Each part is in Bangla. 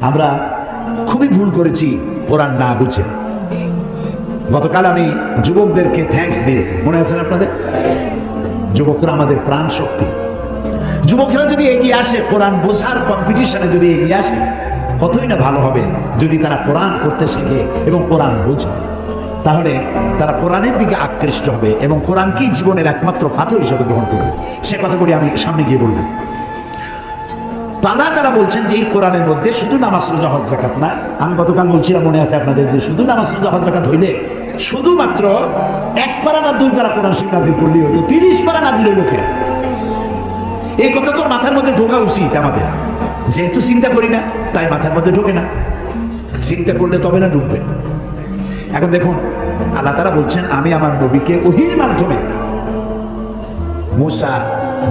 আমরা খুবই ভুল করেছি, কোরআন না বুঝে। গতকাল আমি যুবকদেরকে থ্যাঙ্কস দিয়েছি। মনে আছে না আপনাদের? যুবকরা আমাদের প্রাণ শক্তি যুবকরা যদি এগিয়ে আসে, কোরআন বোঝার কম্পিটিশনে যদি এগিয়ে আসে, কতই না ভালো হবে যদি তারা কোরআন করতে শেখে এবং কোরআন বোঝে। তাহলে তারা কোরআনের দিকে আকৃষ্ট হবে এবং কোরআনকেই জীবনের একমাত্র পাথর হিসেবে গ্রহণ করবে? সে কথা কথাগুলি আমি সামনে গিয়ে বলব। তারা তারা বলছেন যে এই কোরআনের মধ্যে শুধু নামাজ, রোজা, হজ জাকাত না। আমি গতকাল বলছিলাম, মনে আছে আপনাদের, যে শুধু নামাজ, রোজা, হজ জাকাত হইলে শুধুমাত্র এক পারা বা দুই পারা কোরআন শরীফ নাজিল করলেই হতো তিরিশ পারা নাজিল হইল কে? এই কথা তো মাথার মধ্যে ঢোকা উচিত আমাদের। যেহেতু চিন্তা করি না, তাই মাথার মধ্যে ঢোকে না। চিন্তা করলে তবে না ঢুকবে। এখন দেখুন, আল্লাহ তারা বলছেন, আমি আমার নবীকে ওহির মাধ্যমে মুসা,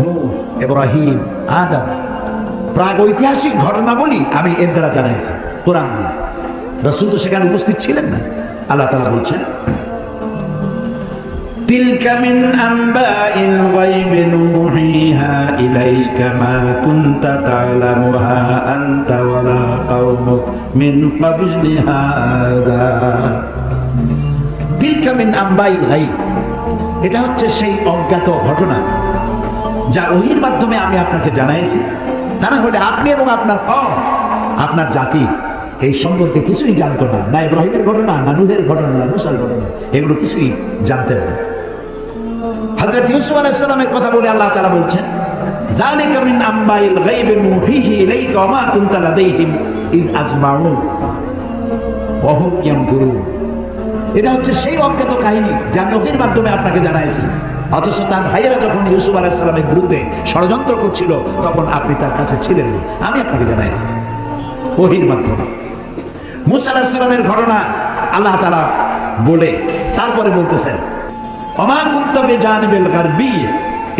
নূহ, ইব্রাহিম, আদম প্রাগ ঐতিহাসিক ঘটনাবলী আমি এর দ্বারা জানাইছি কোরআন দিয়ে রসুল তো সেখানে উপস্থিত ছিলেন না আল্লাহ তালা বলছেন تلك من أنباء الغيب نوحيها إليك ما كنت تعلمها أنت ولا قومك من قبل هذا تلك من أنباء الغيب এটা হচ্ছে সেই অজ্ঞাত ঘটনা যা ওহির মাধ্যমে আমি আপনাকে জানাইছি তা না হলে আপনি এবং আপনার কম। আপনার জাতি এই সম্পর্কে কিছুই জানতো না। না ইব্রাহিমের ঘটনা, না নুহের ঘটনা, না মুসার ঘটনা, এগুলো কিছুই জানতেন না। হযরত ইউসুফ আলাইহিস সালামের কথা বলে আল্লাহ তাআলা বলছেন এটা হচ্ছে সেই কাহিনী মাধ্যমে আপনাকে জানাইছি। অথচ তার ভাইয়েরা যখন ইউসুফ আলাইহিস সালামের বিরুদ্ধে ষড়যন্ত্র করছিল, তখন আপনি তার কাছে ছিলেন আমি আপনাকে জানাইছি। ওহির মাধ্যমে। মুসা আলাইহিস ঘটনা আল্লাহ তাআলা বলে, তারপরে বলতেছেন অমা কুন্তা বে জানিবিল গারবি,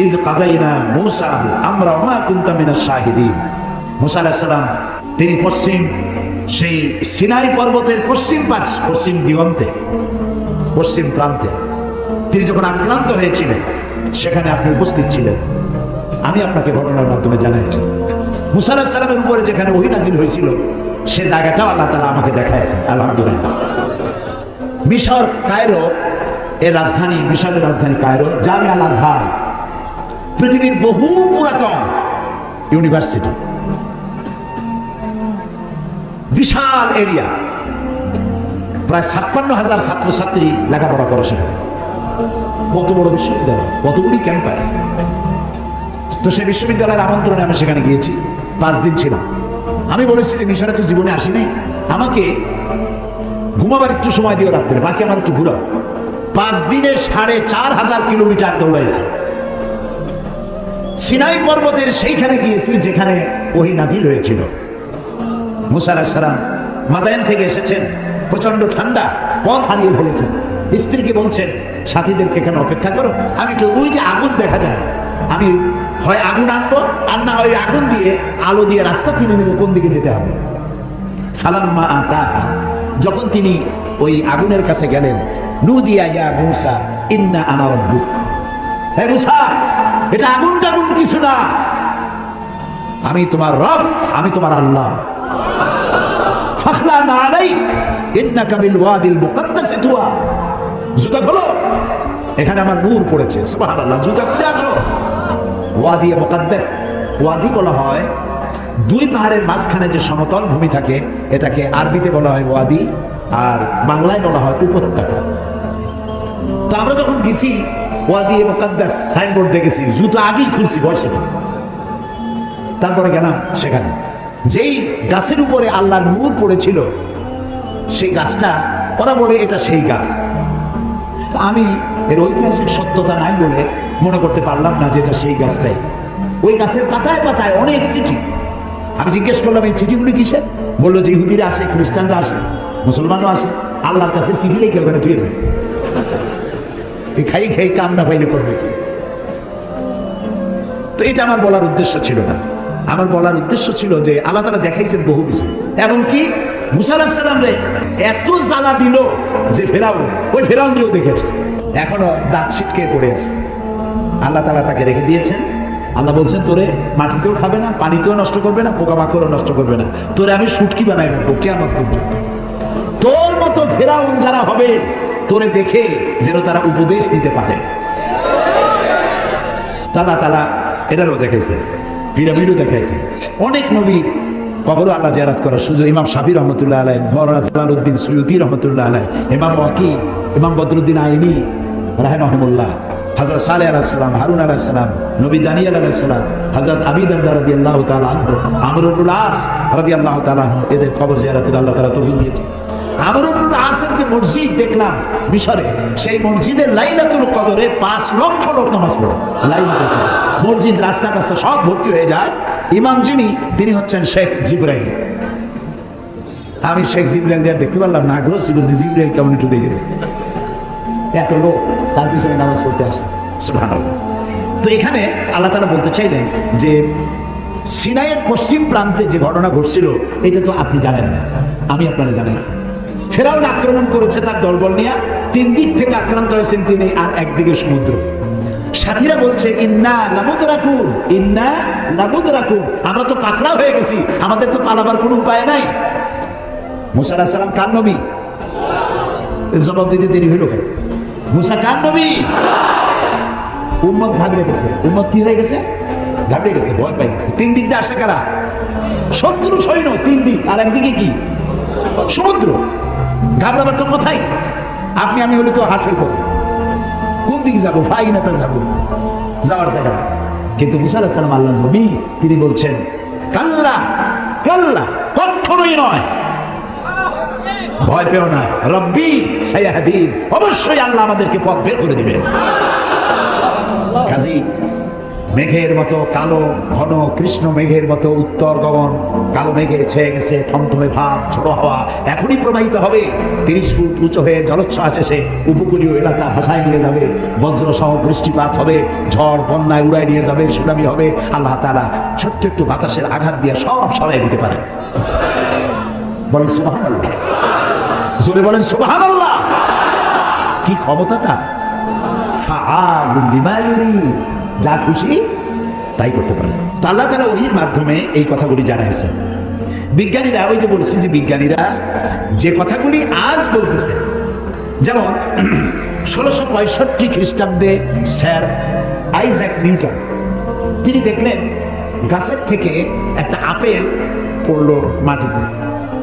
ইজ কাদাইনা মুসা আমরা অমা কুন্তা মিনাশ শাহিদিন। মুসা আলাইহিস তিনি পশ্চিম, সেই সিনাই পর্বতের পশ্চিম পাশ, পশ্চিম দিগন্তে, পশ্চিম প্রান্তে তিনি যখন আক্রান্ত হয়েছিলেন, সেখানে আপনি উপস্থিত ছিলেন। আমি আপনাকে ঘটনার মাধ্যমে জানাইছি। মুসা আলাহিস সালামের উপরে যেখানে ওহিনাজিল হয়েছিল, সে জায়গাটাও আল্লাহ তালা আমাকে দেখাইছেন, আলহামদুলিল্লাহ। মিশর, কায়রো, এর রাজধানী, মিশরের রাজধানী কায়রো, জামিয়া আজহার, পৃথিবীর বহু পুরাতন ইউনিভার্সিটি। বিশাল এরিয়া। প্রায় ছাপ্পান্ন হাজার ছাত্রছাত্রী লেখাপড়া করে সেখানে। কত বড় বিশ্ববিদ্যালয়, কতগুলি ক্যাম্পাস। তো সেই বিশ্ববিদ্যালয়ের আমন্ত্রণে আমি সেখানে গিয়েছি, পাঁচ দিন ছিলাম। আমি বলেছি যে মিশরে তো জীবনে আসিনি, আমাকে ঘুমাবার একটু সময় দিও রাত্রে, বাকি আমার একটু ঘুরাও। পাঁচ দিনে সাড়ে চার হাজার কিলোমিটার দৌড়াইছে। সিনাই পর্বতের সেইখানে গিয়েছি যেখানে ওহি নাজিল হয়েছিল। মুসা সালাম মাদায়ন থেকে এসেছেন প্রচণ্ড ঠান্ডা, পথ হারিয়ে ফেলেছেন। স্ত্রীকে বলছেন, সাথীদেরকে কেন অপেক্ষা করো। আমি তো ওই যে আগুন দেখা যায়, আমি হয় আগুন আনব, আর না হয় আগুন দিয়ে আলো দিয়ে রাস্তা চিনে নেব, কোন দিকে যেতে হবে? ফালাম্মা আতা যখন তিনি ওই আগুনের কাছে গেলেন নু দিয়া ইয়া মুসা, ইন্না আনা রব্বুক। হে মুসা, এটা আগুন টাগুন কিছু না। আমি তোমার রব, আমি তোমার আল্লাহ। ফাখলা আলাইক, ইন্নাকা বিল ওয়াদিল মুকাদ্দাসে তুয়া জুতা খোলো। এখানে আমার নূর পড়েছে জুতা খুলে আসো ওয়াদি মুকাদ্দাস, ওয়াদি বলা হয়, দুই পাহাড়ের মাঝখানে যে সমতল ভূমি থাকে, এটাকে আরবিতে বলা হয় ওয়াদি, আর বাংলায় বলা হয় উপত্যকা। তো আমরা যখন গেছি, ওয়াদি মুকাদ্দাস, সাইনবোর্ড দেখেছি জুতো আগেই খুলছি, বয়স তারপরে গেলাম সেখানে। যেই গাছের উপরে আল্লাহর নূর পড়েছিল, সেই গাছটা ওরা বলে এটা সেই গাছ। তো আমি এর ঐতিহাসিক সত্যতা নাই বলে মনে করতে পারলাম না যে এটা সেই গাছটাই। ওই গাছের পাতায় পাতায় অনেক চিঠি। আমি জিজ্ঞেস করলাম, এই চিঠিগুলি কিসের? বলল, যে ইহুদিরা আসে, খ্রিস্টানরা আসে মুসলমানও আসে। আল্লাহর কাছে চিঠি লেখে ওখানে তুই যায় এই খাই খাই, কাম না পাইলে করবে? তো এটা আমার বলার উদ্দেশ্য ছিল না। আমার বলার উদ্দেশ্য ছিল যে আল্লাহ তারা দেখাইছেন বহু কিছু। এমনকি মুসাল্লাম এত জ্বালা দিল যে ফেরাও ওই ফেরাও দিয়েও দেখে আসছে। এখনও দাঁত ছিটকে পড়ে আছে। আল্লাহ তালা তাকে রেখে দিয়েছেন। আল্লাহ বলছেন, তোরে মাটিতেও খাবে না, পানিতেও নষ্ট করবে না, পোকামাকড়ও নষ্ট করবে না। তোরে আমি সুটকি বানাই রাখব কেমন পর্যন্ত। তোর মতো ফেরাউন যারা হবে, তোরে দেখে যেন তারা উপদেশ নিতে পারে। তালা তালা এটারও দেখাইছে, পিরামিডও দেখাইছে। অনেক নবীর কবরও আল্লাহ জিয়ারাত করার সুযোগ। ইমাম শাফি রহমতুল্লাহ আলাই মৌলানা সালাউদ্দিন সৈয়দি রহমতুল্লাহ আলাই ইমাম ওয়াকি ইমাম বদরুদ্দিন আইনি, রাহেমাহমুল্লাহ হজরত সালে আলাহিসাম হারুন আলাহিসাম নবী দানিয়াল আলাহিসাম হজরত আবিদ রাদি আল্লাহ আমরুল আস রাদি আল্লাহ তালাহ এদের কবর জিয়ারাতের আল্লাহ তালা তফিক দিয়েছে আমরুল আসের যে মসজিদ দেখলাম মিশরে, সেই মসজিদের লাইলাতুল কদরে পাঁচ লক্ষ লোক নামাজ পড়ে। লাইলাতুল। মসজিদ রাস্তা সব ভর্তি হয়ে যায়। ইমাম যিনি, তিনি হচ্ছেন শেখ জিব্রাহিম আমি শেখ জিব্রাইল দিয়ে দেখতে পারলাম না, আগ্রহ ছিল যে জিব্রাইল কেমন একটু দেখেছে এত লোক, তার পিছনে নামাজ পড়তে আসে। তো এখানে আল্লাহ তালা বলতে চাইলেন যে, সিনাইয়ের পশ্চিম প্রান্তে যে ঘটনা ঘটছিল, এটা তো আপনি জানেন না। আমি আপনারা জানাইছি। ফেরাউন আক্রমণ করেছে তার দলবল নিয়ে, তিন দিক থেকে আক্রান্ত হয়েছেন তিনি আর একদিকে সমুদ্র। সাথীরা বলছে, ইন্না লাবুদ রাখুন ইন্না লাবুদ রাখুন আমরা তো পাকড়া হয়ে গেছি, আমাদের তো পালাবার কোনো উপায় নাই। মুসা আলাহিসাল্লাম সালাম কার নবী? জবাব দিতে দেরি হইল মুসা কার নবী? উম্মত ঘাবড়ে গেছে। উম্মত কি হয়ে গেছে? ঘাবড়ে গেছে, ভয় পাই গেছে। তিন দিক দিয়ে আসছে কারা? শত্রু, সৈন্য, তিন দিক। আর একদিকে কি? সমুদ্র। ঘাবড়াবার তো কথাই। আপনি, আমি হলে তো হাট ফেলব। কোন দিকে যাব? ভাই নেতা যাব। যাওয়ার জায়গা কিন্তু মুসা আলাহ সালাম আল্লাহ নবী, তিনি বলছেন, কাল্লা কাল্লা, কখনোই নয়। ভয় পেও না। রব্বি সাইয়াহাদিন, অবশ্যই আল্লাহ আমাদেরকে পথ বের করে দিবেন। কাজী মেঘের মতো কালো, ঘন, কৃষ্ণ মেঘের মতো উত্তর গগন। কালো মেঘে ছেয়ে গেছে থমথমে ভাব ঝোড়ো হওয়া। এখনই প্রবাহিত হবে। তিরিশ ফুট উঁচু হয়ে জলোচ্ছ্বাস এসে উপকূলীয় এলাকা ভাসায় নিয়ে যাবে। বজ্র সহ বৃষ্টিপাত হবে। ঝড় বন্যায় উড়াই নিয়ে যাবে। সুনামি হবে। আল্লাহ তারা ছোট্ট একটু বাতাসের আঘাত দিয়ে সব সরাই দিতে পারে। বলেন সুবাহ জোরে বলেন সুবাহান আল্লাহ কি ক্ষমতা ইউরিদ। যা খুশি তাই করতে পারে। তো তালা ওহির মাধ্যমে এই কথাগুলি জানাইছেন। বিজ্ঞানীরা, ওই যে বলছি যে বিজ্ঞানীরা, যে কথাগুলি আজ বলতেছে, যেমন ষোলোশো পঁয়ষট্টি খ্রিস্টাব্দে স্যার আইজ্যাক নিউটন, তিনি দেখলেন গাছের থেকে একটা আপেল পড়ল মাটিতে।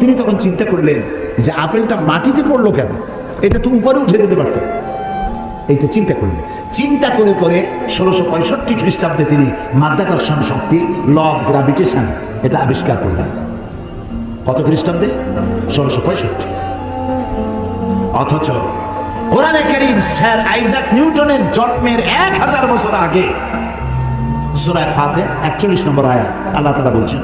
তিনি তখন চিন্তা করলেন যে আপেলটা মাটিতে পড়ল কেন? এটা তো উপরে উঠে যেতে পারত। এইটা চিন্তা করলেন। চিন্তা করে করে ষোলোশো পঁয়ষট্টি খ্রিস্টাব্দে তিনি মাধ্যাকর্ষণ শক্তি ল অফ গ্রাভিটেশন এটা আবিষ্কার করলেন। কত খ্রিস্টাব্দে? ষোলোশো পঁয়ষট্টি। অথচ কোরআনে করিম স্যার আইজাক নিউটনের জন্মের এক হাজার বছর আগে সূরা ফাতির 41 নম্বর আয়াত, আল্লাহ তাআলা বলছেন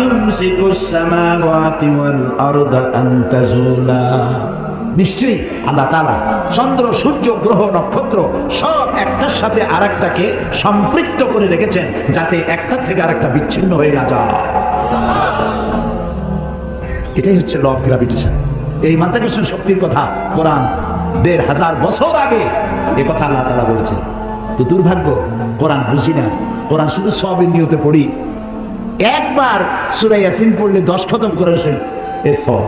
ইউমসিকুস সামাওয়াতি ওয়াল আরদা আন তাজুলা নিশ্চয়ই আল্লাহ তাআলা চন্দ্র, সূর্য, গ্রহ, নক্ষত্র সব একটার সাথে আরেকটাকে সম্পৃক্ত করে রেখেছেন যাতে একটার থেকে আরেকটা বিচ্ছিন্ন হয়ে না যায়। এটাই হচ্ছে ল অফ গ্রাভিটেশন এই মাধ্যাকর্ষণ শক্তির কথা কোরআন দেড় হাজার বছর আগে এ কথা আল্লাহ তালা বলেছেন। তো দুর্ভাগ্য, কোরআন বুঝি না। কোরআন শুধু সবের নিয়তে পড়ি। একবার সুরাই ইয়াসিন পড়লে দশ খতম করে এ সব।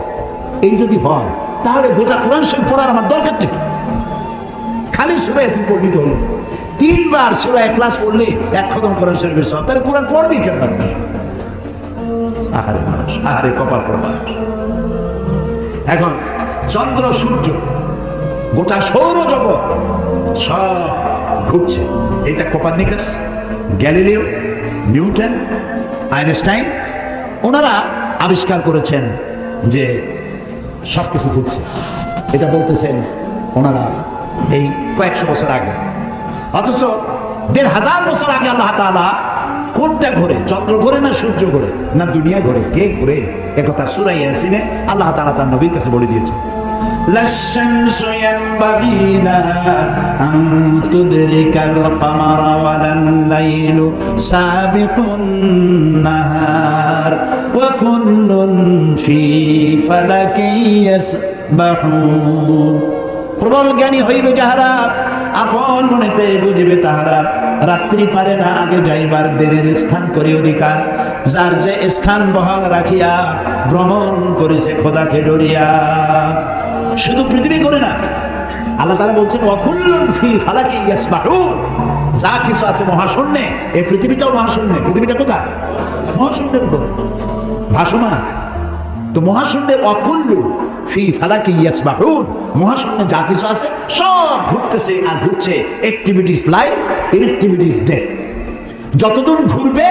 এই যদি হয় তাহলে গোটা কোরআন শরীফ পড়ার আমার দরকার কি? খালি সুরাই ইয়াসিন পড়বি তো তিনবার সুরা এক ক্লাস পড়লে এক খতম কোরআন শরীফের সব তাহলে কোরআন পড়বি কেন মানুষ আহারে মানুষ, আহারে কপাল পড়া মানুষ। এখন চন্দ্র, সূর্য, গোটা সৌরজগৎ সব ঘুরছে। এটা কোপারনিকাস, গ্যালিলিও, নিউটন, আইনস্টাইন, ওনারা আবিষ্কার করেছেন যে সব কিছু ঘুরছে এটা বলতেছেন ওনারা এই কয়েকশো বছর আগে। অথচ দেড় হাজার বছর আগে আল্লাহ তালা কোনটা ঘোরে? চন্দ্র ঘোরে না সূর্য ঘোরে? না দুনিয়া ঘোরে? কে ঘোরে? একথা সুরাই সিনে আল্লাহ তালা তার নবীর কাছে বলে দিয়েছে لا الشمس ينبغي لها أن تدرك القمر ولا الليل سابق النهار وكل في فلك يسبحون প্রবল জ্ঞানী হইবে যাহারা আপন মনেতে বুঝিবে তাহারা রাত্রি পারে না আগে যাইবার দেরের স্থান করি অধিকার যার যে স্থান বহাল রাখিয়া ভ্রমণ করেছে খোদাকে ডরিয়া শুধু পৃথিবী করে না, আল্লাহ তারা বলছেন অকুল্লুন ফি ফালাকি ইয়াসবাহুন। যা কিছু আছে মহাশূন্যে, এই পৃথিবীটাও মহাশূন্যে। পৃথিবীটা কোথায়? মহাশূন্যের উপরে। ভাসমান। তো মহাশূন্যে অকুল্লু ফি ফালাকি ইয়াসবাহুন। মহাশূন্যে যা কিছু আছে, সব ঘুরতেছে আর ঘুরছে। অ্যাক্টিভিটিস লাইফ ইনঅ্যাক্টিভিটিস ডেথ যতদিন ঘুরবে,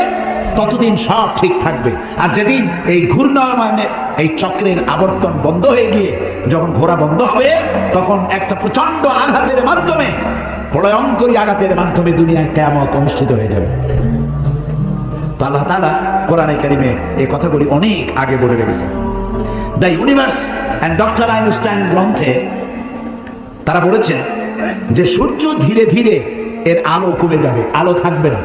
ততদিন সব ঠিক থাকবে। আর যেদিন এই ঘূর্ণায়মানে এই চক্রের আবর্তন বন্ধ হয়ে গিয়ে যখন ঘোরা বন্ধ হবে, তখন একটা প্রচণ্ড আঘাতের মাধ্যমে প্রলয়ঙ্করী আঘাতের মাধ্যমে দুনিয়ায় কেমত অনুষ্ঠিত হয়ে যাবে। আল্লাহ তালা কোরআনে কারিমে এই কথাগুলি অনেক আগে বলে রেখেছে the universe and doctor Einstein গ্রন্থে তারা বলেছেন যে সূর্য ধীরে ধীরে এর আলো কমে যাবে, আলো থাকবে না।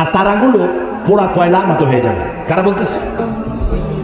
আর তারাগুলো পোড়া কয়লার মতো হয়ে যাবে। কারা বলতেছে?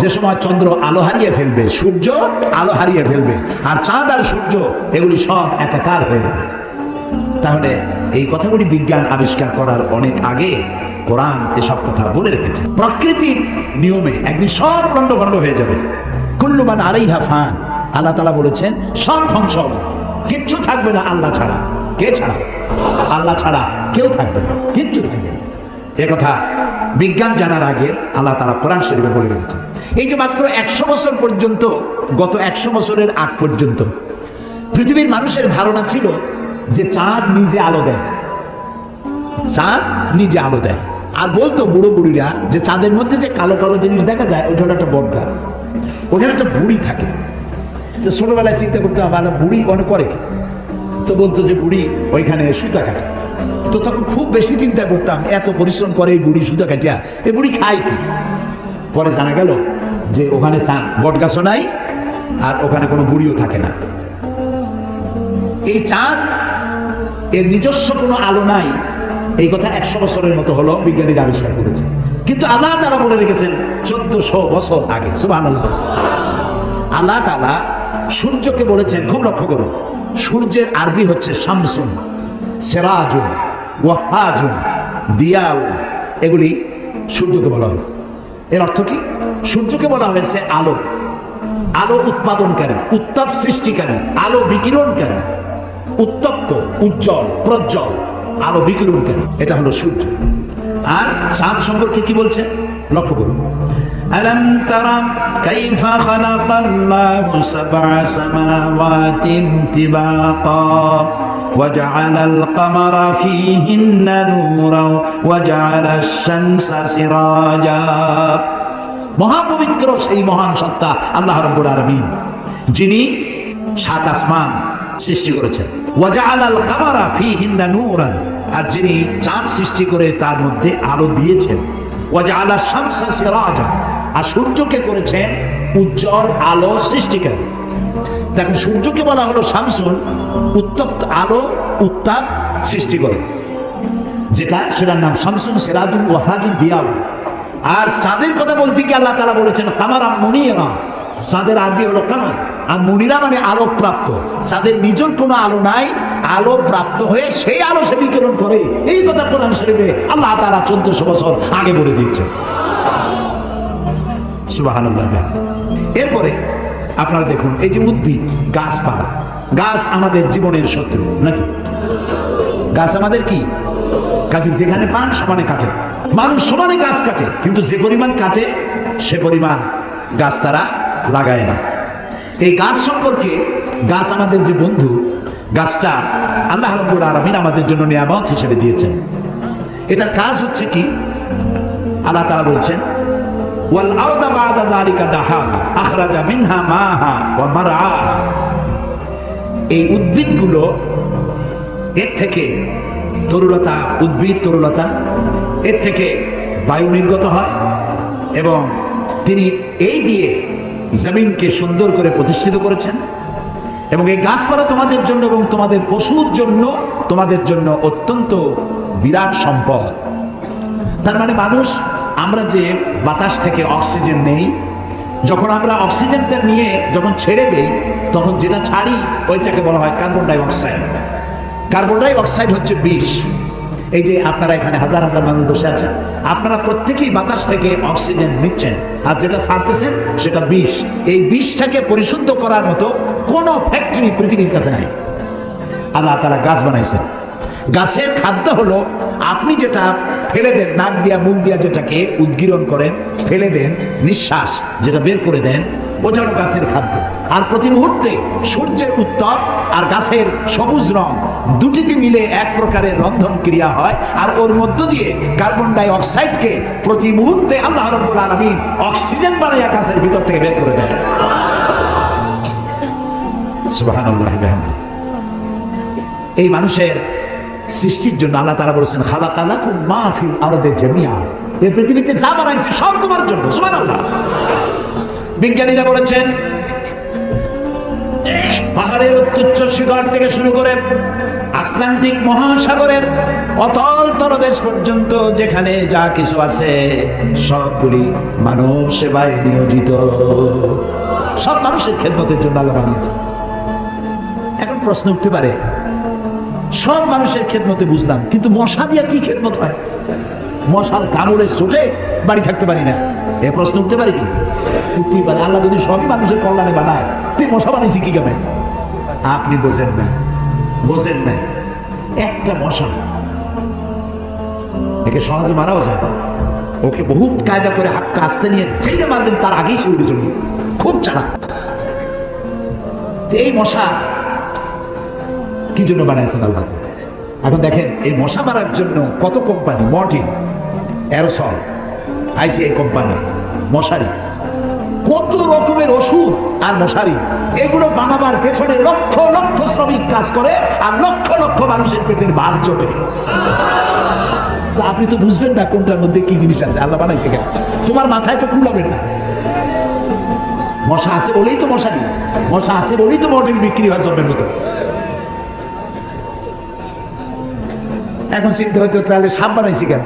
যে সময় চন্দ্র আলো হারিয়ে ফেলবে, সূর্য আলো হারিয়ে ফেলবে, আর চাঁদ আর সূর্য, এগুলি সব একাকার হয়ে যাবে। তাহলে এই কথাগুলি বিজ্ঞান আবিষ্কার করার অনেক আগে কোরআন এসব কথা বলে রেখেছে। প্রকৃতির নিয়মে একদিন সব লন্ডভন্ড হয়ে যাবে। কুল্লুমান আলাইহা ফান, আল্লাহ তালা বলেছেন, সব ধ্বংস হবে। কিচ্ছু থাকবে না আল্লাহ ছাড়া। কে ছাড়া? আল্লাহ ছাড়া কেউ থাকবে না, কিচ্ছু থাকবে না। কথা বিজ্ঞান জানার আগে আল্লাহ তারা কোরআন শরীফে বলে রেখেছেন। এই যে মাত্র একশো বছর পর্যন্ত, গত একশো বছরের আগ পর্যন্ত, পৃথিবীর মানুষের ধারণা ছিল যে চাঁদ নিজে আলো দেয়। চাঁদ নিজে আলো দেয়। আর বলতো বুড়ো বুড়িরা যে চাঁদের মধ্যে যে কালো কালো জিনিস দেখা যায়, ওইটা একটা বট গাছ। ওখানে একটা বুড়ি থাকে। যে ছোটবেলায় চিন্তা করতে হবে বুড়ি অনেক করে কি? তো বলতো যে বুড়ি ওইখানে সুতা কাটে। তো তখন খুব বেশি চিন্তা করতাম, এত পরিশ্রম করে এই বুড়ি সুতা কাটিয়া এই বুড়ি খায় কি? পরে জানা গেল যে ওখানে বট গাছও নাই, আর ওখানে কোনো বুড়িও থাকে না। এই চাঁদ, এর নিজস্ব কোনো আলো নাই। এই কথা একশো বছরের মতো হলো বিজ্ঞানীরা আবিষ্কার করেছে। কিন্তু আল্লাহ তারা বলে রেখেছেন চোদ্দশো বছর আগে আল্লাহ তালা সূর্যকে বলেছেন, খুব লক্ষ্য করুন, সূর্যের আরবি হচ্ছে শামসুন, সেরাজুন, ওয়াহাজুন, দিয়াউন। এগুলি সূর্যকে বলা হয়েছে। এর অর্থ কি? সূর্যকে বলা হয়েছে আলো আলো উৎপাদনকারী উত্তাপ সৃষ্টিকারী আলো বিকিরণকারী উত্তপ্ত উজ্জ্বল প্রজ্জ্বল আলো বিকিরণকারী এটা হলো সূর্য আর চাঁদ সম্পর্কে কি বলছে লক্ষ্য করুন ألم تر كيف خلق الله سبع سماوات طباقا وجعل القمر فيهن نورا وجعل الشمس سراجا মহাপবিত্র সেই মহান সত্তা আল্লাহ রব্বুল আলমিন, যিনি সাত আসমান সৃষ্টি করেছেন। আর যিনি চাঁদ সৃষ্টি করে তার মধ্যে আলো দিয়েছেন। আর সূর্যকে করেছেন উজ্জ্বল আলো সৃষ্টিকারী। দেখুন, সূর্যকে বলা হলো শামসুন, উত্তপ্ত আলো, উত্তাপ সৃষ্টি করে। যেটা, সেটার নাম শামসুন সিরাজুল ওয়াহাজুল দিয়াল আর চাঁদের কথা বলতে কি আল্লাহ তালা বলেছেন কামারা মনিরা চাঁদের আরবি হলো কামার আর মনিরা মানে আলো প্রাপ্ত চাঁদের নিজের কোনো আলো নাই আলো প্রাপ্ত হয়ে সেই আলো সে বিকিরণ করে। এই কথা কোরআন শরীফে আল্লাহ তারা চোদ্দশো বছর আগে বলে দিয়েছে এরপরে আপনারা দেখুন, এই যে উদ্ভিদ, গাছপালা। গাছ আমাদের জীবনের শত্রু, নাকি? গাছ আমাদের কি? কাজে যেখানে পান সমানে কাটে। মানুষ সমানে গাছ কাটে, কিন্তু যে পরিমাণ কাটে, সে পরিমাণ গাছ তারা লাগায় না। এই গাছ সম্পর্কে গাছ আমাদের যে বন্ধু, গাছটা আল্লাহ রব্বুল আলমিন আমাদের জন্য নিয়ামত হিসেবে দিয়েছেন। এটার কাজ হচ্ছে কি? আল্লাহ তারা বলছেন ওয়া এই উদ্ভিদগুলো এর থেকে তরুলতা, উদ্ভিদ তরুলতা, এর থেকে বায়ু নির্গত হয় এবং তিনি এই দিয়ে জমিনকে সুন্দর করে প্রতিষ্ঠিত করেছেন। এবং এই গাছপালা তোমাদের জন্য এবং তোমাদের পশুর জন্য, তোমাদের জন্য অত্যন্ত বিরাট সম্পদ। তার মানে মানুষ, আমরা যে বাতাস থেকে অক্সিজেন নেই, যখন আমরা অক্সিজেনটা নিয়ে যখন ছেড়ে দেই, তখন যেটা ছাড়ি, ওইটাকে বলা হয় carbon dioxide carbon dioxide হচ্ছে বিষ। এই যে আপনারা এখানে হাজার হাজার মানুষ বসে আছেন, আপনারা প্রত্যেকেই বাতাস থেকে অক্সিজেন নিচ্ছেন। আর যেটা ছাড়তেছেন, সেটা বিষ। এই বিষটাকে পরিশুদ্ধ করার মতো কোনো ফ্যাক্টরি পৃথিবীর কাছে নাই। আল্লাহ তারা গাছ বানাইছেন। গাছের খাদ্য হলো, আপনি যেটা ফেলে দেন, নাক দিয়া, মুখ দিয়া যেটাকে উদ্গীরণ করেন, ফেলে দেন, নিঃশ্বাস যেটা বের করে দেন ওটা হলো গাছের খাদ্য। আর প্রতি মুহূর্তে সূর্যের উত্তর আর গাছের সবুজ রং দুটিতে মিলে এক প্রকারের রন্ধন ক্রিয়া হয়, আর ওর মধ্য দিয়ে কার্বন ডাই অক্সাইডকে প্রতি মুহূর্তে আল্লাহ রব্বুল আলমিন অক্সিজেন বানাইয়া গাছের ভিতর থেকে বের করে দেয়। এই মানুষের সৃষ্টির জন্য আল্লাহ তারা বলেছেন খালা কালা খুব মাহফিল আরদের জমিয়া এই পৃথিবীতে যা বানাইছে সব তোমার জন্য, সুবহানাল্লাহ। বিজ্ঞানীরা বলেছেন, পাহাড়ের উচ্চ শিখর থেকে শুরু করে আটলান্টিক মহাসাগরের অতল তলদেশ পর্যন্ত যেখানে যা কিছু আছে, সবগুলি মানব সেবায় নিয়োজিত। সব মানুষের খেদমতের জন্য আল্লাহ বানিয়েছে এখন প্রশ্ন উঠতে পারে, সব মানুষের খেদমতে বুঝলাম, কিন্তু মশা দিয়া কি খেদমত হয়? মশার কামড়ে চোখে বাড়ি থাকতে পারি না। এ প্রশ্ন উঠতে পারি কি? উঠতেই পারে। আল্লাহ যদি সবই মানুষের কল্যাণে বানায়, তুই মশা বানিয়েছি কি কেমন আপনি বোঝেন না বোঝেন না। একটা মশা। একে সহজে মারাও যায় না। ওকে বহু কায়দা করে হাতটা আসতে নিয়ে যেইটা মারবেন, তার আগেই সে উড়ে চলবে খুব চালাক। এই মশা কি জন্য বানাইছেন আল্লাহ? এখন দেখেন, এই মশা মারার জন্য কত company Mortein aerosol, ICI company মশারি। কত রকমের ওষুধ আর মশারি? এগুলো বানাবার পেছনে লক্ষ লক্ষ শ্রমিক কাজ করে আর লক্ষ লক্ষ মানুষের পেটের ভার চটে। আপনি তো বুঝবেন না কোনটার মধ্যে কি জিনিস আছে। আল্লাহ বানাইছে কেন? তোমার মাথায় তো কুলাবে না। মশা আছে বলেই তো মশারি। মশা আছে বলেই তো মর্টিন বিক্রি হয় সবের মতো। এখন চিন্তা হয়তো তাহলে সাপ বানাইছি কেন?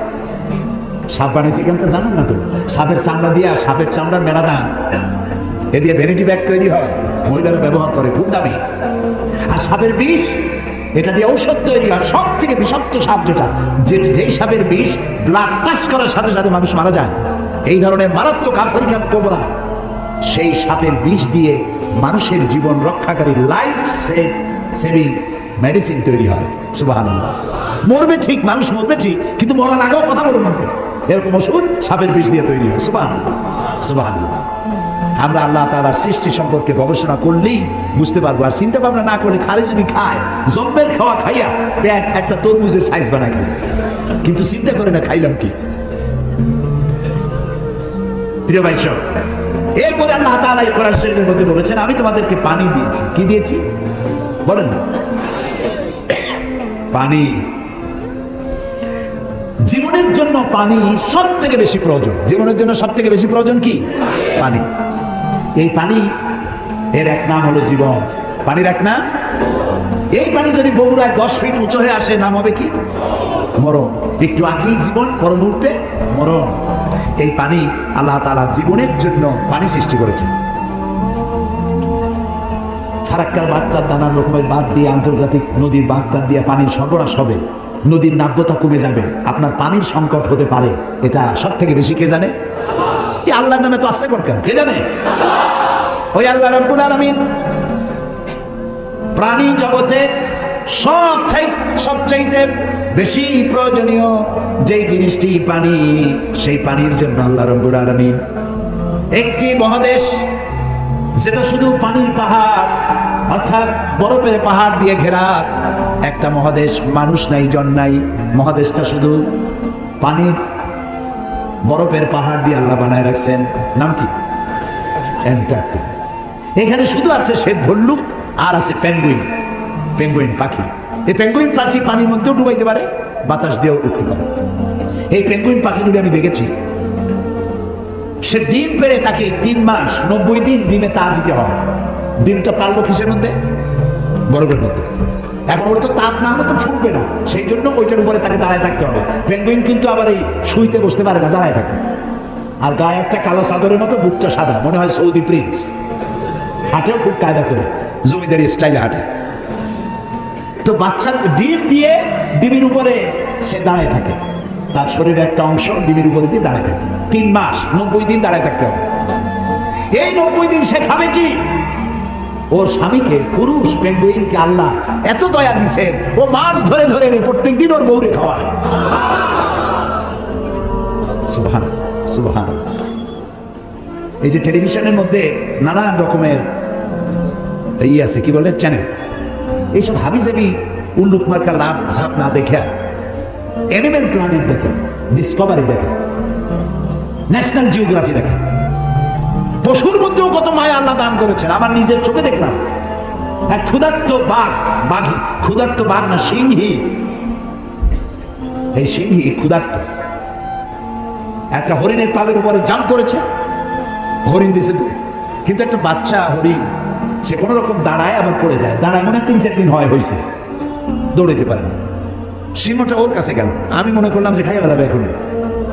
সাপ বানাইছি কেন তা জানেন না তো? সাপের চামড়া দিয়া সাপের চামড়ার মেলা দাম। এ দিয়ে ভ্যানিটি ব্যাগ তৈরি হয়, মহিলারা ব্যবহার করে খুব দামি। আর সাপের বিষ, এটা দিয়ে ঔষধ তৈরি হয় সব থেকে বিষাক্ত সাপ যেটা, যে যেই সাপের বিষ ব্লাড টাচ করার সাথে সাথে মানুষ মারা যায়। এই ধরনের মারাত্মক আফ্রিকান কোবরা, সেই সাপের বিষ দিয়ে মানুষের জীবন রক্ষাকারী লাইফ সেভ সেভিং মেডিসিন তৈরি হয়। সুবাহ মরবে ঠিক, মানুষ মরবে ঠিক, কিন্তু মরার আগেও কথা বলে মরবে এরকম ওষুধ সাপের বিষ দিয়ে তৈরি হয়। সুবাহ সুবাহ আমরা আল্লাহ তালার সৃষ্টি সম্পর্কে গবেষণা করলেই বুঝতে পারব। আর চিন্তা ভাবনা না করে খালি যদি খায়, জম্মের খাওয়া খাইয়া পেট একটা তরমুজের সাইজ বানায় খায় কিন্তু চিন্তা করে না, খাইলাম কি? প্রিয় ভাই সব, এরপরে আল্লাহ এই কোরআন শরীফের মধ্যে বলেছেন, আমি তোমাদেরকে পানি দিয়েছি। কি দিয়েছি? বলেন না। পানি জীবনের জন্য পানি সব থেকে বেশি প্রয়োজন। জীবনের জন্য সব থেকে বেশি প্রয়োজন কি? পানি। এই পানি এর এক নাম হলো জীবন। পানির এক নাম? এই পানি যদি বগুড়ায় দশ ফিট উঁচু হয়ে আসে, নাম হবে কি? মরণ। একটু আগেই জীবন পর মুহূর্তে মরণ। এই পানি আল্লাহ তালা জীবনের জন্য পানি সৃষ্টি করেছে ফারাক্কার বাগটা নানান রকমের বাদ দিয়ে আন্তর্জাতিক নদীর বাগটা দিয়ে পানির সরবরাহ হবে। নদীর নাব্যতা কমে যাবে, আপনার পানির সংকট হতে পারে। এটা সব থেকে বেশি কে জানে? এই আল্লাহর নামে তো আসতে কেন? কে জানে? ওই আল্লাহ রব্বুল আলামিন প্রাণী জগতে সব চাই- সবচাইতে বেশি প্রয়োজনীয় যেই জিনিসটি পানি, সেই পানির জন্য আল্লাহ রব্বুল আলামিন একটি মহাদেশ, যেটা শুধু পানির পাহাড়, অর্থাৎ বরফের পাহাড় দিয়ে ঘেরা একটা মহাদেশ মানুষ নাই, জন নাই। মহাদেশটা শুধু পানির বরফের পাহাড় দিয়ে আল্লাহ বানায় রাখছেন। নাম কি? এখানে শুধু আছে শ্বেত ভল্লুক আর আছে পেঙ্গুইন। পেঙ্গুইন পাখি। এই পেঙ্গুইন পাখি পানির মধ্যেও ডুবাইতে পারে, বাতাস দিয়েও উঠতে পারে। এই পেঙ্গুইন পাখিগুলি আমি দেখেছি। সে ডিম পেড়ে তাকে তিন মাস, নব্বই দিন ডিমে তা দিতে হয়। ডিমটা পারল কিসের মধ্যে? বরফের মধ্যে। এখন ওর তো তাপ না হলে তো ফুটবে না। সেই জন্য ওইটার উপরে তাকে দাঁড়ায় থাকতে হবে। পেঙ্গুইন কিন্তু আবার এই শুইতে বসতে পারে না, দাঁড়ায় থাকে। আর গায়ে একটা কালো চাদরের মতো, বুকটা সাদা, মনে হয় সৌদি প্রিন্স। হাঁটেও খুব কায়দা করে, জমিদারি স্টাইলে হাঁটে। তো বাচ্চা ডিম দিয়ে ডিমের উপরে সে দাঁড়ায় থাকে। তার শরীরের একটা অংশ ডিমের উপরে দিয়ে দাঁড়ায় থাকে। তিন মাস, নব্বই দিন দাঁড়ায় থাকতে হবে। এই নব্বই দিন সে খাবে কি? ওর স্বামীকে, পুরুষ পেঙ্গুইনকে আল্লাহ এত দয়া দিছেন, ও মাছ ধরে ধরে রে, প্রত্যেক দিন ওর বউরে খাওয়ায়। সুবহান সুবহান। এই যে টেলিভিশনের মধ্যে নানান রকমের ই আছে, কি বলে? চ্যানেল। এইসব হাবি জাবি উল্লুক মার্কা লাভ ঝাপ না দেখে অ্যানিমেল প্ল্যানেট দেখে ডিসকভারি দেখে ন্যাশনাল জিওগ্রাফি দেখে পশুর মধ্যেও কত মায়া আল্লাহ দান করেছেন, আমার নিজের চোখে দেখলাম। এক ক্ষুধার্ত বাঘ, বাঘি ক্ষুধার্ত বাঘ না, সিংহী। এই সিংহী ক্ষুধার্ত। একটা হরিণের পালের উপরে জাম করেছে, হরিণ দিছে কিন্তু একটা বাচ্চা হরিণ, সে কোনো রকম দাঁড়ায় আবার পড়ে যায়। দাঁড়ায় মনে হয় তিন চার দিন হয় হয়েছে দৌড়াইতে পারে না। সিংহটা ওর কাছে গেল। আমি মনে করলাম যে খাইয়ে বেড়াবে এখন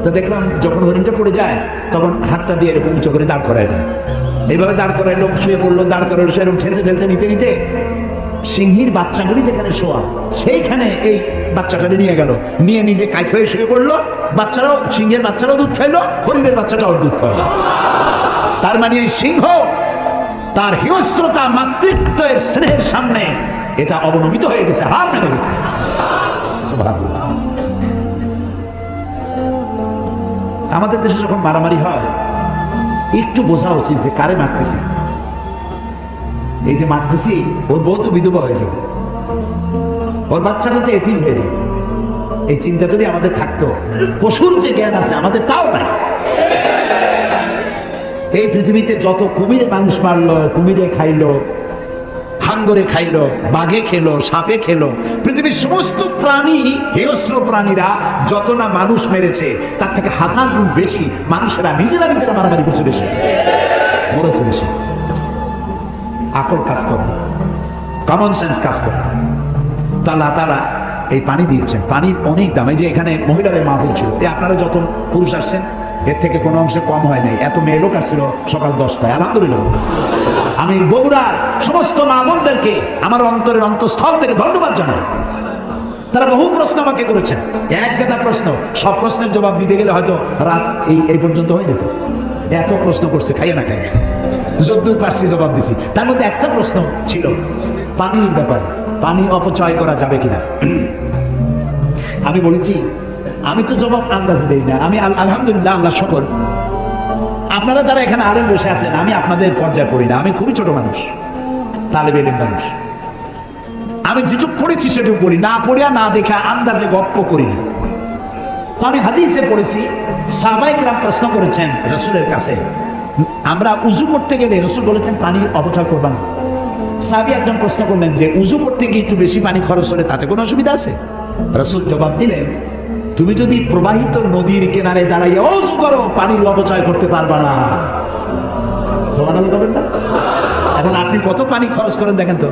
তো দেখলাম যখন হরিণটা পড়ে যায়, তখন হাতটা দিয়ে এরকম উঁচু করে দাঁড় করায় দেয়। এইভাবে দাঁড় করায় লোক শুয়ে পড়ল, দাঁড় করালো, সেরকম ঠেলতে ঠেলতে নিতে নিতে সিংহীর বাচ্চাগুলি যেখানে শোয়া, সেইখানে এই বাচ্চাটাকে নিয়ে গেল। নিয়ে নিজে কাইত হয়ে শুয়ে পড়ল, বাচ্চারাও সিংহের বাচ্চারাও দুধ খাইলো, হরিণের বাচ্চাটাও দুধ খাইলো। তার মানে এই সিংহ তার হিংস্রতা, মাতৃত্বের স্নেহের সামনে এটা অবনমিত হয়ে গেছে, হার মেনে গেছে। আমাদের দেশে যখন মারামারি হয়, একটু বোঝা উচিত যে কারে মারতেছি। এই যে মারতেছি, ওর বউ তো বিধবা হয়ে যাবে। ওর বাচ্চাটা তো এতিম হয়ে যাবে। এই চিন্তা যদি আমাদের থাকতো পশুর যে জ্ঞান আছে, আমাদের তাও নাই। এই পৃথিবীতে যত কুমিরে মানুষ মারলো, কুমিরে খাইলো হাঙ্গরে খাইলো, বাঘে খেলো, সাপে খেলো। পৃথিবীর সমস্ত প্রাণী, হিংস্র প্রাণীরা যত না মানুষ মেরেছে, তার থেকে হাজার গুণ বেশি মানুষেরা নিজেরা নিজেরা মারামারি করছে বেশি। মরেছে বেশি। আকল কাজ করে কমন সেন্স কাজ করে না। তা তারা এই পানি দিয়েছেন। পানির অনেক দাম। এই যে এখানে মহিলাদের মাহফিল ছিল। এই আপনারা যত পুরুষ আসছেন এর থেকে কোনো অংশে কম হয় নাই। এত মেয়ে লোক আসছিল সকাল দশটায়। আলহামদুলিল্লাহ। আমি বগুড়ার সমস্ত মা বোনদেরকে, আমার অন্তরের অন্তঃস্থল থেকে ধন্যবাদ জানাই। তারা বহু প্রশ্ন আমাকে করেছেন। এক গাদা প্রশ্ন। সব প্রশ্নের জবাব দিতে গেলে হয়তো রাত এই এই পর্যন্ত হয়ে যেত। এত প্রশ্ন করছে, খাইয়ে না খাইয়ে। যদ্দূর পারছি জবাব দিছি। তার মধ্যে একটা প্রশ্ন ছিল, পানির ব্যাপারে। পানি অপচয় করা যাবে কিনা? আমি বলেছি আমি তো জবাব আন্দাজে দেই না। আমি আল- আলহামদুলিল্লাহ, আল্লাহ সকল আপনারা যারা এখানে আলেম বসে আছেন, আমি আপনাদের পর্যায়ে পড়ি না। আমি খুবই ছোট মানুষ, তালেব এলিম মানুষ। আমি যেটুক পড়েছি সেটুকু পড়ি। না পড়িয়া না দেখা আন্দাজে গপ্প করি না। তো আমি হাদিসে পড়েছি সাহবাইকরাম প্রশ্ন করেছেন রসুলের কাছে, আমরা উজু করতে গেলে রসুল বলেছেন, পানি অপচয় করবা না। সাহাবি একজন প্রশ্ন করলেন যে, উজু করতে গিয়ে একটু বেশি পানি খরচ হলে তাতে কোনো অসুবিধা আছে? রসুল জবাব দিলেন তুমি যদি প্রবাহিত নদীর কিনারে দাঁড়াইয়া উজু করো, পানির অপচয় করতে পারবা না। করবেন না? এখন আপনি কত পানি খরচ করেন দেখেন তো?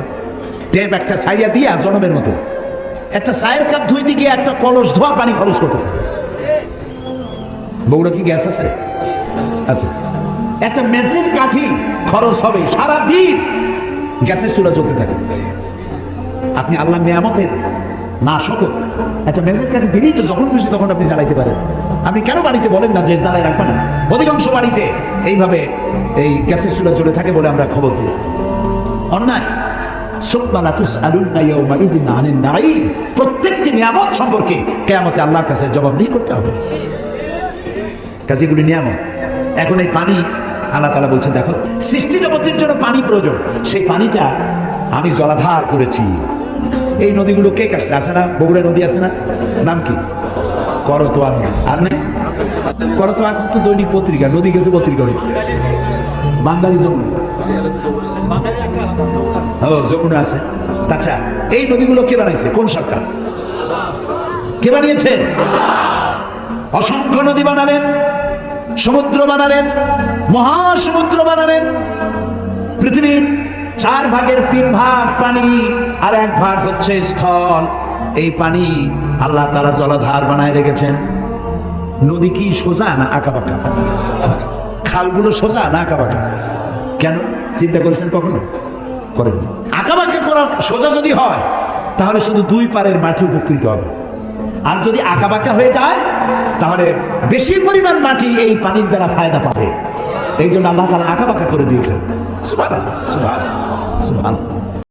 ট্যাপ একটা সাইয়া দিয়া জনমের মতো। একটা সায়ের কাপ ধুইতে গিয়ে একটা কলস ধোয়া পানি খরচ করতেছে। বউরা কি গ্যাস আছে? আছে। একটা মেসের কাঠি খরচ হবে সারা দিন গ্যাসের চুলা চলতে থাকে। আপনি আল্লাহ নিয়ামতের না শকর একটা মেজের কাঠি দিলেই তো যখন খুশি তখন আপনি জ্বালাইতে পারেন। আপনি কেন বাড়িতে বলেন না যে জ্বালাই রাখবেন না? অধিকাংশ বাড়িতে এইভাবে এই গ্যাসের চুলা চলে থাকে বলে আমরা খবর পেয়েছি। অন্যায় প্রত্যেকটি নিয়ামত সম্পর্কে কিয়ামতে আল্লাহর কাছে জবাবদিহি করতে হবে। কাজে এগুলি নিয়ামত। এখন এই পানি, আল্লাহ তাআলা বলছেন, দেখো, সৃষ্টি জগতের জন্য পানি প্রয়োজন। সেই পানিটা আমি জলাধার করেছি। এই নদীগুলো কে কাটছে? আছে না? বগুড়া নদী আছে না? নাম কি? করতোয়া নদী আর নেই? করতোয়া এখন তো দৈনিক পত্রিকা, নদী গেছে পত্রিকা হয়ে বাঙালি যমুনা। ও, যমুনা আছে। আচ্ছা এই নদীগুলো কে বানাইছে? কোন সরকার? কে বানিয়েছেন অসংখ্য নদী বানালেন, সমুদ্র বানালেন, মহাসমুদ্র বানালেন, পৃথিবীর চার ভাগের তিন ভাগ পানি আর এক ভাগ হচ্ছে স্থল। এই পানি আল্লাহ তারা জলাধার বানায় রেখেছেন। নদী কি সোজা না আঁকা বাঁকা? খালগুলো সোজা না আঁকা বাঁকা? কেন? চিন্তা করেছেন কখনো? করেন আঁকা বাঁকা করা সোজা যদি হয় তাহলে শুধু দুই পারের মাটি উপকৃত হবে। আর যদি আঁকা বাঁকা হয়ে যায় তাহলে বেশি পরিমাণ মাটি এই পানির দ্বারা ফায়দা পাবে। এই জন্য আল্লাহ তালা আঁকা বাঁকা করে দিয়েছেন। সুবহানাল্লাহ, 是点了